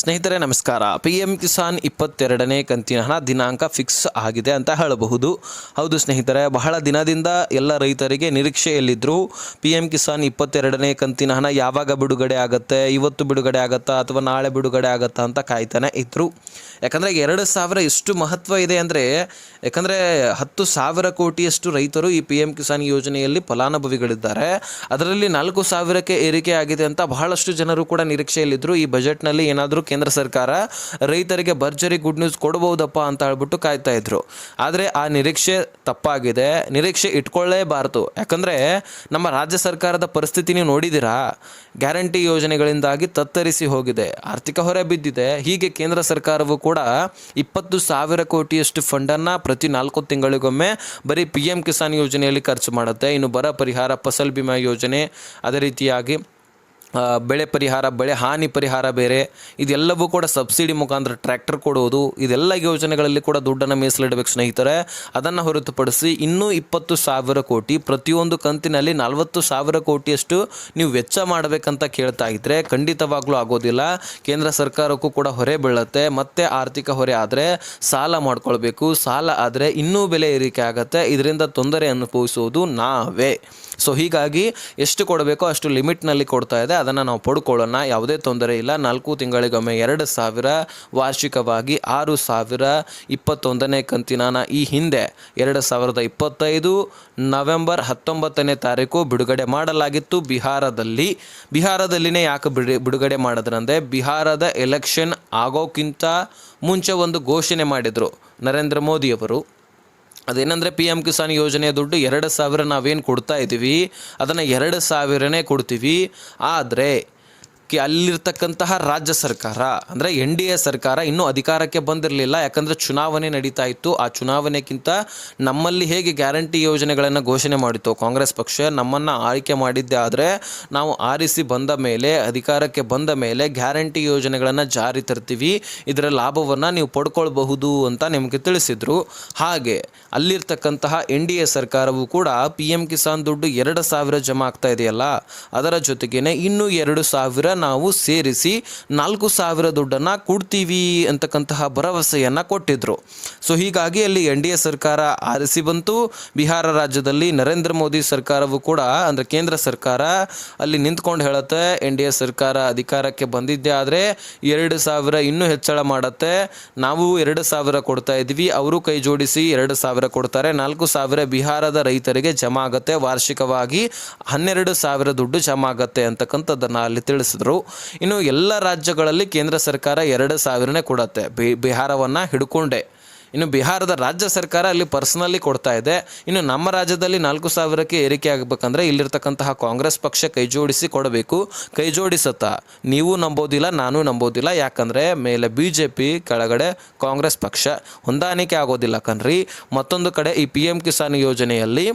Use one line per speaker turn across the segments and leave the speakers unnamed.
ಸ್ನೇಹಿತರೆ, ನಮಸ್ಕಾರ. P M Kisan ಇಪ್ಪತ್ತೆರಡನೇ ಕಂತಿನ ಹಣ ದಿನಾಂಕ ಫಿಕ್ಸ್ ಆಗಿದೆ ಅಂತ ಹೇಳಬಹುದು. ಹೌದು ಸ್ನೇಹಿತರೆ, ಬಹಳ ದಿನದಿಂದ ಎಲ್ಲ ರೈತರಿಗೆ ನಿರೀಕ್ಷೆಯಲ್ಲಿದ್ದರು ಪಿ ಎಂ ಕಿಸಾನ್ ಇಪ್ಪತ್ತೆರಡನೇ ಕಂತಿನ ಹಣ ಯಾವಾಗ ಬಿಡುಗಡೆ ಆಗುತ್ತೆ, ಇವತ್ತು ಬಿಡುಗಡೆ ಆಗುತ್ತಾ, ಅಥವಾ ನಾಳೆ ಬಿಡುಗಡೆ ಆಗುತ್ತಾ ಅಂತ ಕಾಯ್ತಾನೆ ಇದ್ದರು ಯಾಕಂದರೆ ಎರಡು ಸಾವಿರ ಎಷ್ಟು ಮಹತ್ವ ಇದೆ ಅಂದರೆ, ಯಾಕಂದರೆ ಹತ್ತು ಸಾವಿರ ಕೋಟಿಯಷ್ಟು ರೈತರು ಈ ಪಿ ಎಂ ಕಿಸಾನ್ ಯೋಜನೆಯಲ್ಲಿ ಫಲಾನುಭವಿಗಳಿದ್ದಾರೆ. ಅದರಲ್ಲಿ ನಾಲ್ಕು ಸಾವಿರಕ್ಕೆ ಏರಿಕೆ ಆಗಿದೆ ಅಂತ ಬಹಳಷ್ಟು ಜನರು ಕೂಡ ನಿರೀಕ್ಷೆಯಲ್ಲಿದ್ದರು ಈ ಬಜೆಟ್ನಲ್ಲಿ ಏನಾದರೂ ಕೇಂದ್ರ ಸರ್ಕಾರ ರೈತರಿಗೆ ಭರ್ಜರಿ ಗುಡ್ ನ್ಯೂಸ್ ಕೊಡಬಹುದಪ್ಪ ಅಂತ ಹೇಳ್ಬಿಟ್ಟು ಕಾಯ್ತಾ ಇದ್ರು. ಆದರೆ ಆ ನಿರೀಕ್ಷೆ ತಪ್ಪಾಗಿದೆ. ನಿರೀಕ್ಷೆ ಇಟ್ಕೊಳ್ಳೇಬಾರದು. ಯಾಕಂದರೆ ನಮ್ಮ ರಾಜ್ಯ ಸರ್ಕಾರದ ಪರಿಸ್ಥಿತಿ ನೀವು ನೋಡಿದ್ದೀರಾ? ಗ್ಯಾರಂಟಿ ಯೋಜನೆಗಳಿಂದಾಗಿ ತತ್ತರಿಸಿ ಹೋಗಿದೆ. ಆರ್ಥಿಕ ಹೊರೆ ಬಿದ್ದಿದೆ. ಹೀಗೆ ಕೇಂದ್ರ ಸರ್ಕಾರವು ಕೂಡ ಇಪ್ಪತ್ತು ಸಾವಿರ ಕೋಟಿಯಷ್ಟು ಫಂಡನ್ನು ಪ್ರತಿ ನಾಲ್ಕು ತಿಂಗಳಿಗೊಮ್ಮೆ ಬರೀ ಪಿ ಎಂ ಕಿಸಾನ್ ಯೋಜನೆಯಲ್ಲಿ ಖರ್ಚು ಮಾಡುತ್ತೆ. ಇನ್ನು ಬರ ಪರಿಹಾರ ಫಸಲ್ ಬಿಮಾ ಯೋಜನೆ ಅದೇ ರೀತಿಯಾಗಿ ಬೆಳೆ ಪರಿಹಾರ, ಬೆಳೆ ಹಾನಿ ಪರಿಹಾರ ಬೇರೆ, ಇದೆಲ್ಲವೂ ಕೂಡ ಸಬ್ಸಿಡಿ ಮುಖಾಂತರ ಟ್ರ್ಯಾಕ್ಟರ್ ಕೊಡುವುದು, ಇದೆಲ್ಲ ಯೋಜನೆಗಳಲ್ಲಿ ಕೂಡ ದುಡ್ಡನ್ನು ಮೀಸಲಿಡಬೇಕು ಸ್ನೇಹಿತರೆ. ಅದನ್ನು ಹೊರತುಪಡಿಸಿ ಇನ್ನೂ ಇಪ್ಪತ್ತು ಸಾವಿರ ಕೋಟಿ, ಪ್ರತಿಯೊಂದು ಕಂತಿನಲ್ಲಿ ನಲವತ್ತು ಸಾವಿರ ಕೋಟಿಯಷ್ಟು ನೀವು ವೆಚ್ಚ ಮಾಡಬೇಕಂತ ಕೇಳ್ತಾ ಇದ್ದರೆ ಖಂಡಿತವಾಗ್ಲೂ ಆಗೋದಿಲ್ಲ. ಕೇಂದ್ರ ಸರ್ಕಾರಕ್ಕೂ ಕೂಡ ಹೊರೆ ಬೀಳುತ್ತೆ. ಮತ್ತೆ ಆರ್ಥಿಕ ಹೊರೆ ಆದರೆ ಸಾಲ ಮಾಡ್ಕೊಳ್ಬೇಕು. ಸಾಲ ಆದರೆ ಇನ್ನೂ ಬೆಲೆ ಏರಿಕೆ ಆಗುತ್ತೆ. ಇದರಿಂದ ತೊಂದರೆ ಅನುಭವಿಸುವುದು ನಾವೇ. ಸೊ ಹೀಗಾಗಿ ಎಷ್ಟು ಕೊಡಬೇಕೋ ಅಷ್ಟು ಲಿಮಿಟ್ನಲ್ಲಿ ಕೊಡ್ತಾ ಇದೆ. ಅದನ್ನು ನಾವು ಪಡ್ಕೊಳ್ಳೋಣ. ಯಾವುದೇ ತೊಂದರೆ ಇಲ್ಲ. ನಾಲ್ಕು ತಿಂಗಳಿಗೊಮ್ಮೆ ಎರಡು ಸಾವಿರ, ವಾರ್ಷಿಕವಾಗಿ ಆರು ಸಾವಿರ ಇಪ್ಪತ್ತೊಂದನೇ ಕಂತಿನ ಈ ಹಿಂದೆ ಎರಡು ಸಾವಿರದ ಇಪ್ಪತ್ತೈದು ನವೆಂಬರ್ ಹತ್ತೊಂಬತ್ತನೇ ತಾರೀಕು ಬಿಡುಗಡೆ ಮಾಡಲಾಗಿತ್ತು. ಬಿಹಾರದಲ್ಲಿ, ಬಿಹಾರದಲ್ಲಿನೇ ಯಾಕೆ ಬಿಡು, ಬಿಡುಗಡೆ ಮಾಡಿದ್ರಂದರೆ ಬಿಹಾರದ ಎಲೆಕ್ಷನ್ ಆಗೋಕ್ಕಿಂತ ಮುಂಚೆ ಒಂದು ಘೋಷಣೆ ಮಾಡಿದರು ನರೇಂದ್ರ ಮೋದಿಯವರು. ಅದೇನಂದರೆ ಪಿ ಎಂ ಕಿಸಾನ್ ಯೋಜನೆಯ ದುಡ್ಡು ಎರಡು ಸಾವಿರ ನಾವೇನು ಕೊಡ್ತಾ ಇದ್ದೀವಿ ಅದನ್ನು ಎರಡು ಸಾವಿರನೇ ಕೊಡ್ತೀವಿ. ಆದರೆ ಕಿ ಅಲ್ಲಿರ್ತಕ್ಕಂತಹ ರಾಜ್ಯ ಸರ್ಕಾರ, ಅಂದರೆ ಎನ್ ಡಿ ಎ ಸರ್ಕಾರ ಇನ್ನೂ ಅಧಿಕಾರಕ್ಕೆ ಬಂದಿರಲಿಲ್ಲ. ಯಾಕಂದರೆ ಚುನಾವಣೆ ನಡೀತಾ ಇತ್ತು. ಆ ಚುನಾವಣೆಗಿಂತ ನಮ್ಮಲ್ಲಿ ಹೇಗೆ ಗ್ಯಾರಂಟಿ ಯೋಜನೆಗಳನ್ನು ಘೋಷಣೆ ಮಾಡಿತ್ತು ಕಾಂಗ್ರೆಸ್ ಪಕ್ಷ, ನಮ್ಮನ್ನು ಆಯ್ಕೆ ಮಾಡಿದ್ದೇ ಆದರೆ ನಾವು ಆರಿಸಿ ಬಂದ ಮೇಲೆ, ಅಧಿಕಾರಕ್ಕೆ ಬಂದ ಮೇಲೆ ಗ್ಯಾರಂಟಿ ಯೋಜನೆಗಳನ್ನು ಜಾರಿ ತರ್ತೀವಿ. ಇದರ ಲಾಭವನ್ನು ನೀವು ಪಡ್ಕೊಳ್ಬಹುದು ಅಂತ ನಿಮಗೆ ತಿಳಿಸಿದರು. ಹಾಗೆ ಅಲ್ಲಿರ್ತಕ್ಕಂತಹ ಎನ್ ಡಿ ಎ ಸರ್ಕಾರವು ಕೂಡ ಪಿ ಎಂ ಕಿಸಾನ್ ದುಡ್ಡು ಎರಡು ಸಾವಿರ ಜಮಾ ಆಗ್ತಾ ಇದೆಯಲ್ಲ, ಅದರ ಜೊತೆಗೇನೆ ಇನ್ನೂ ಎರಡು ಸಾವಿರ ನಾವು ಸೇರಿಸಿ ನಾಲ್ಕು ಸಾವಿರ ದುಡ್ಡನ್ನು ಕೊಡ್ತೀವಿ ಅಂತಕ್ಕಂತಹ ಭರವಸೆಯನ್ನು ಕೊಟ್ಟಿದ್ರು. ಸೊ ಹೀಗಾಗಿ ಅಲ್ಲಿ ಎನ್ ಡಿ ಸರ್ಕಾರ ಆರಿಸಿ ಬಂತು. ಬಿಹಾರ ರಾಜ್ಯದಲ್ಲಿ ನರೇಂದ್ರ ಮೋದಿ ಸರ್ಕಾರವು ಕೂಡ, ಅಂದರೆ ಕೇಂದ್ರ ಸರ್ಕಾರ ಅಲ್ಲಿ ನಿಂತ್ಕೊಂಡು ಹೇಳುತ್ತೆ, ಎನ್ ಡಿ ಸರ್ಕಾರ ಅಧಿಕಾರಕ್ಕೆ ಬಂದಿದ್ದೆ ಆದರೆ ಎರಡು ಸಾವಿರ ಇನ್ನೂ ಹೆಚ್ಚಳ ಮಾಡುತ್ತೆ. ನಾವು ಎರಡು ಸಾವಿರ ಕೊಡ್ತಾ ಇದ್ವಿ ಅವರು ಕೈ ಜೋಡಿಸಿ ಎರಡು ಸಾವಿರ ಕೊಡ್ತಾರೆ. ನಾಲ್ಕು ಸಾವಿರ ಬಿಹಾರದ ರೈತರಿಗೆ ಜಮಾ ಆಗುತ್ತೆ, ವಾರ್ಷಿಕವಾಗಿ ಹನ್ನೆರಡು ಸಾವಿರ ದುಡ್ಡು ಜಮಾ ಆಗುತ್ತೆ ಅಂತಕ್ಕಂಥದ್ದನ್ನು ಅಲ್ಲಿ ತಿಳಿಸಿದ್ರು. ಇನ್ನು ಎಲ್ಲ ರಾಜ್ಯಗಳಲ್ಲಿ ಕೇಂದ್ರ ಸರ್ಕಾರ ಎರಡು ಸಾವಿರನೇ ಕೊಡುತ್ತೆ. ಬಿ, ಬಿಹಾರವನ್ನು ಹಿಡ್ಕೊಂಡೆ. ಇನ್ನು ಬಿಹಾರದ ರಾಜ್ಯ ಸರ್ಕಾರ ಅಲ್ಲಿ ಪರ್ಸನಲಿ ಕೊಡ್ತಾ ಇದೆ. ಇನ್ನು ನಮ್ಮ ರಾಜ್ಯದಲ್ಲಿ ನಾಲ್ಕು ಸಾವಿರಕ್ಕೆ ಏರಿಕೆ ಆಗಬೇಕಂದ್ರೆ ಇಲ್ಲಿರ್ತಕ್ಕಂತಹ ಕಾಂಗ್ರೆಸ್ ಪಕ್ಷ ಕೈ ಜೋಡಿಸಿ ಕೊಡಬೇಕು. ಕೈ ಜೋಡಿಸತ್ತ. ನೀವು ನಂಬೋದಿಲ್ಲ, ನಾನು ನಂಬೋದಿಲ್ಲ. ಯಾಕಂದರೆ ಮೇಲೆ ಬಿ ಜೆ ಪಿ ಕೆಳಗಡೆ ಕಾಂಗ್ರೆಸ್ ಪಕ್ಷ. ಹೊಂದಾಣಿಕೆ ಆಗೋದಿಲ್ಲ ಕಣ್ರಿ. ಮತ್ತೊಂದು ಕಡೆ ಈ ಪಿ ಎಂ ಕಿಸಾನ್ ಯೋಜನೆಯಲ್ಲಿ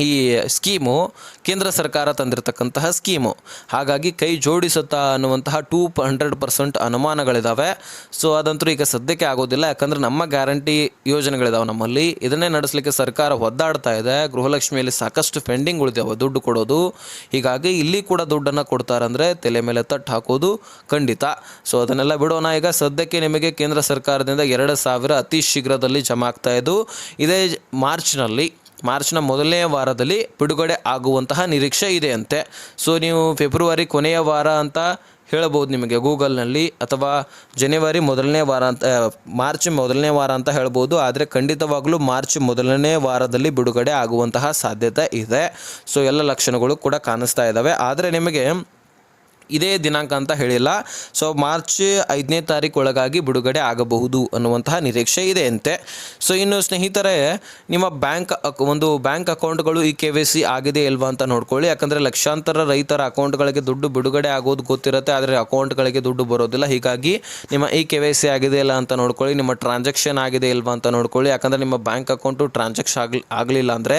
ಈ ಸ್ಕೀಮು ಕೇಂದ್ರ ಸರ್ಕಾರ ತಂದಿರತಕ್ಕಂತಹ ಸ್ಕೀಮು. ಹಾಗಾಗಿ ಕೈ ಜೋಡಿಸುತ್ತಾ ಅನ್ನುವಂತಹ ಟೂ ಹಂಡ್ರೆಡ್ ಪರ್ಸೆಂಟ್ ಅನುಮಾನಗಳಿದ್ದಾವೆ ಸೊ, ಅದಂತೂ ಈಗ ಸದ್ಯಕ್ಕೆ ಆಗೋದಿಲ್ಲ. ಯಾಕಂದರೆ ನಮ್ಮ ಗ್ಯಾರಂಟಿ ಯೋಜನೆಗಳಿದಾವೆ ನಮ್ಮಲ್ಲಿ. ಇದನ್ನೇ ನಡೆಸಲಿಕ್ಕೆ ಸರ್ಕಾರ ಒದ್ದಾಡ್ತಾ ಇದೆ. ಗೃಹಲಕ್ಷ್ಮಿಯಲ್ಲಿ ಸಾಕಷ್ಟು ಪೆಂಡಿಂಗ್ ಉಳಿದಾವೆ ದುಡ್ಡು ಕೊಡೋದು. ಹೀಗಾಗಿ ಇಲ್ಲಿ ಕೂಡ ದುಡ್ಡನ್ನು ಕೊಡ್ತಾರಂದರೆ ತಲೆ ಮೇಲೆ ತಟ್ಟು ಹಾಕೋದು ಖಂಡಿತ. ಸೊ, ಅದನ್ನೆಲ್ಲ ಬಿಡೋಣ. ಈಗ ಸದ್ಯಕ್ಕೆ ನಿಮಗೆ ಕೇಂದ್ರ ಸರ್ಕಾರದಿಂದ ಎರಡು ಸಾವಿರ ಅತಿ ಶೀಘ್ರದಲ್ಲಿ ಜಮಾ ಆಗ್ತಾ ಇದ್ದು, ಇದೇ ಮಾರ್ಚ್ನಲ್ಲಿ ಮಾರ್ಚ್ನ ಮೊದಲನೇ ವಾರದಲ್ಲಿ ಬಿಡುಗಡೆ ಆಗುವಂತಹ ನಿರೀಕ್ಷೆ ಇದೆ ಅಂತೆ ಸೊ ನೀವು ಫೆಬ್ರವರಿ ಕೊನೆಯ ವಾರ ಅಂತ ಹೇಳ್ಬೋದು ನಿಮಗೆ ಗೂಗಲ್ನಲ್ಲಿ ಅಥವಾ ಜನವರಿ ಮೊದಲನೇ ವಾರ ಅಂತ ಮಾರ್ಚ್ ಮೊದಲನೇ ವಾರ ಅಂತ ಹೇಳ್ಬೋದು. ಆದರೆ ಖಂಡಿತವಾಗಲೂ ಮಾರ್ಚ್ ಮೊದಲನೇ ವಾರದಲ್ಲಿ ಬಿಡುಗಡೆ ಆಗುವಂತಹ ಸಾಧ್ಯತೆ ಇದೆ. ಸೊ ಎಲ್ಲ ಲಕ್ಷಣಗಳು ಕೂಡ ಕಾಣಿಸ್ತಾ ಇದ್ದಾವೆ ಆದರೆ ನಿಮಗೆ ಇದೇ ದಿನಾಂಕ ಅಂತ ಹೇಳಿಲ್ಲ. ಸೊ ಮಾರ್ಚ್ ಐದನೇ ತಾರೀಕು ಒಳಗಾಗಿ ಬಿಡುಗಡೆ ಆಗಬಹುದು ಅನ್ನುವಂತಹ ನಿರೀಕ್ಷೆ ಇದೆ ಅಂತೆ. ಸೊ ಇನ್ನು ಸ್ನೇಹಿತರೆ, ನಿಮ್ಮ ಬ್ಯಾಂಕ್ ಒಂದು ಬ್ಯಾಂಕ್ ಅಕೌಂಟ್ಗಳು ಈ ಕೆ ವೈ ಸಿ ಆಗಿದೆ ಇಲ್ವಾ ಅಂತ ನೋಡ್ಕೊಳ್ಳಿ. ಯಾಕಂದರೆ ಲಕ್ಷಾಂತರ ರೈತರ ಅಕೌಂಟ್ಗಳಿಗೆ ದುಡ್ಡು ಬಿಡುಗಡೆ ಆಗೋದು ಗೊತ್ತಿರುತ್ತೆ, ಆದರೆ ಅಕೌಂಟ್ಗಳಿಗೆ ದುಡ್ಡು ಬರೋದಿಲ್ಲ. ಹೀಗಾಗಿ ನಿಮ್ಮ ಈ ಕೆ ವೈ ಸಿ ಆಗಿದೆ ಇಲ್ಲ ಅಂತ ನೋಡ್ಕೊಳ್ಳಿ. ನಿಮ್ಮ ಟ್ರಾನ್ಸಾಕ್ಷನ್ ಆಗಿದೆ ಇಲ್ವಾ ಅಂತ ನೋಡ್ಕೊಳ್ಳಿ. ಯಾಕಂದರೆ ನಿಮ್ಮ ಬ್ಯಾಂಕ್ ಅಕೌಂಟು ಟ್ರಾನ್ಸಾಕ್ಷನ್ ಆಗಲಿ, ಆಗಲಿಲ್ಲ ಅಂದರೆ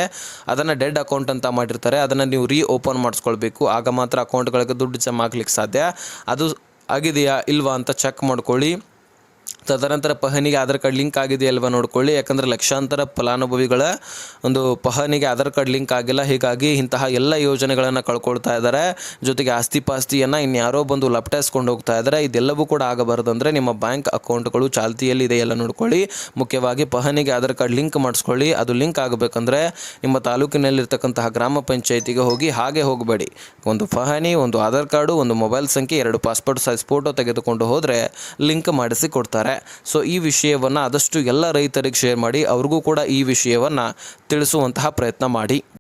ಅದನ್ನು ಡೆಡ್ ಅಕೌಂಟ್ ಅಂತ ಮಾಡಿರ್ತಾರೆ. ಅದನ್ನು ನೀವು ರೀ, ಓಪನ್ ಮಾಡಿಸ್ಕೊಳ್ಬೇಕು. ಆಗ ಮಾತ್ರ ಅಕೌಂಟ್ಗಳಿಗೆ ದುಡ್ಡು ಜಮಾ ಆಗ್ಲಿಕ್ಕೆ ಸಾಧ್ಯ? ಅದು ಆಗಿದೆಯಾ ಇಲ್ವಾ ಅಂತ ಚೆಕ್ ಮಾಡ್ಕೊಳ್ಳಿ. ತದನಂತರ ಪಹನಿಗೆ ಆಧಾರ್ ಕಾರ್ಡ್ ಲಿಂಕ್ ಆಗಿದೆ ಅಲ್ವಾ ನೋಡ್ಕೊಳ್ಳಿ. ಯಾಕಂದ್ರೆ ಲಕ್ಷಾಂತರ ಫಲಾನುಭವಿಗಳ ಒಂದು ಪಹನಿಗೆ ಆಧಾರ್ ಕಾರ್ಡ್ ಲಿಂಕ್ ಆಗಿಲ್ಲ. ಹೀಗಾಗಿ ಇಂತಹ ಎಲ್ಲ ಯೋಜನೆಗಳನ್ನು ಕಳ್ಕೊಳ್ತಾ ಇದ್ದಾರೆ. ಜೊತೆಗೆ ಆಸ್ತಿ ಪಾಸ್ತಿಯನ್ನು ಇನ್ಯಾರೋ ಬಂದು ಲಪ್ಟಾಯಿಸ್ಕೊಂಡು ಹೋಗ್ತಾ ಇದ್ದಾರೆ. ಇದೆಲ್ಲವೂ ಕೂಡ ಆಗಬಾರ್ದು ಅಂದರೆ ನಿಮ್ಮ ಬ್ಯಾಂಕ್ ಅಕೌಂಟ್ಗಳು ಚಾಲ್ತಿಯಲ್ಲಿ ಇದೆಯಲ್ಲ ನೋಡ್ಕೊಳ್ಳಿ. ಮುಖ್ಯವಾಗಿ ಪಹನಿಗೆ ಆಧಾರ್ ಕಾರ್ಡ್ ಲಿಂಕ್ ಮಾಡಿಸ್ಕೊಳ್ಳಿ. ಅದು ಲಿಂಕ್ ಆಗಬೇಕಂದ್ರೆ ನಿಮ್ಮ ತಾಲೂಕಿನಲ್ಲಿರ್ತಕ್ಕಂತಹ ಗ್ರಾಮ ಪಂಚಾಯಿತಿಗೆ ಹೋಗಿ ಹಾಗೆ ಹೋಗಬೇಡಿ. ಒಂದು ಪಹನಿ, ಒಂದು ಆಧಾರ್ ಕಾರ್ಡು, ಒಂದು ಮೊಬೈಲ್ ಸಂಖ್ಯೆ, ಎರಡು ಪಾಸ್ಪೋರ್ಟ್ ಸೈಜ್ ಫೋಟೋ ತೆಗೆದುಕೊಂಡು ಹೋದರೆ ಲಿಂಕ್ ಮಾಡಿಸಿ ಕೊಡ್ತಾರೆ. ಸೊ ಈ ವಿಷಯವನ್ನು ಆದಷ್ಟು ಎಲ್ಲ ರೈತರಿಗೆ ಶೇರ್ ಮಾಡಿ, ಅವ್ರಿಗೂ ಕೂಡ ಈ ವಿಷಯವನ್ನು ತಿಳಿಸುವಂತಹ ಪ್ರಯತ್ನ ಮಾಡಿ.